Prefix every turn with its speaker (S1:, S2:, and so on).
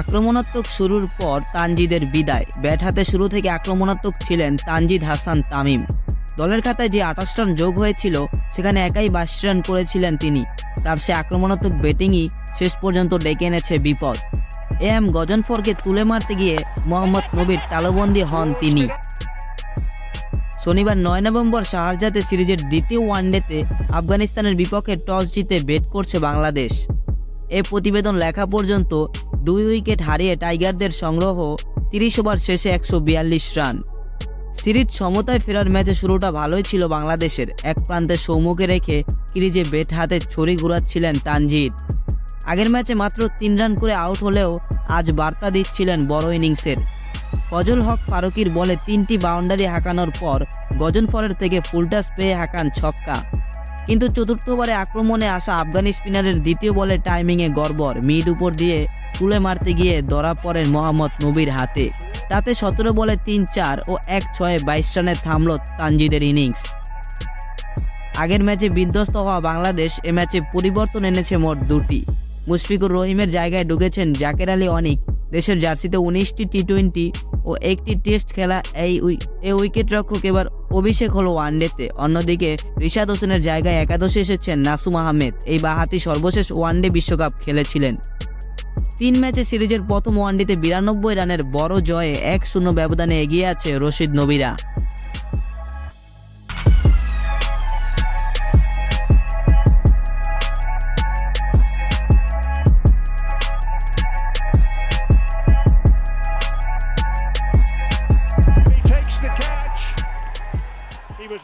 S1: আক্রমণাত্মক শুরুর পর তানজিদের বিদায়। ব্যাট হাতে শুরু থেকে আক্রমণাত্মক ছিলেন তানজিদ হাসান তামিম। দলের খাতায় যে আঠাশ রান যোগ হয়েছিল, সেখানে একাই বাইশ রান করেছিলেন তিনি। তার সে আক্রমণাত্মক ব্যাটিংই শেষ পর্যন্ত ডেকে এনেছে বিপদ। এ এম গজনফরকে তুলে মারতে গিয়ে মোহাম্মদ নবীর তালবন্দি হন তিনি। শনিবার নয় নভেম্বর শাহজাতে সিরিজের দ্বিতীয় ওয়ানডেতে আফগানিস্তানের বিপক্ষে টস জিতে ব্যাট করছে বাংলাদেশ। এ প্রতিবেদন লেখা পর্যন্ত দুই উইকেট হারিয়ে টাইগারদের সংগ্রহ তিরিশ ওভার শেষে একশো বিয়াল্লিশ রান। সিরিজ সমতায় ফেরার ম্যাচে শুরুটা ভালোই ছিল বাংলাদেশের। এক প্রান্তে সৌম্যকে রেখে ক্রিজে বেট হাতে ছড়ি ঘুরাচ্ছিলেন তানজিদ। আগের ম্যাচে মাত্র তিন রান করে আউট হলেও আজ বার্তা দিচ্ছিলেন বড় ইনিংসের। ফজল হক ফারুকির বলে তিনটি বাউন্ডারি হাঁকানোর পর গজনফরের থেকে ফুলটাস পেয়ে হাঁকান ছক্কা। কিন্তু চতুর্থ ওভারে আক্রমণে আসা আফগানি স্পিনারের দ্বিতীয় বলে টাইমিংয়ে গড়বড়। মিড উপর দিয়ে তুলে মারতে গিয়ে ধরা পড়েন মোহাম্মদ নবীর হাতে। তাতে সতেরো বলে তিন চার ও এক ছয়ে বাইশ রানে থামল তানজিদের ইনিংস। আগের ম্যাচে বিধ্বস্ত হওয়া বাংলাদেশ এ ম্যাচে পরিবর্তন এনেছে মোট দুটি। মুশফিকুর রহিমের জায়গায় ঢুকেছেন জাকের আলী অনিক। দেশের জার্সিতে উনিশটি টি টোয়েন্টি ও একটি টেস্ট খেলা এই উই এই উইকেট রক্ষক এবার অভিষেক হলো ওয়ানডেতে। অন্যদিকে রিশাদ হোসেনের জায়গায় একাদশে এসেছেন নাসুম আহমেদ। এই বাহাতি সর্বশেষ ওয়ানডে বিশ্বকাপ খেলেছিলেন। তিন ম্যাচে সিরিজের প্রথম ওয়ানডিতে বিরানব্বই রানের বড় জয়ে এক শূন্য ব্যবধানে এগিয়ে আছে রশিদ নবীরা।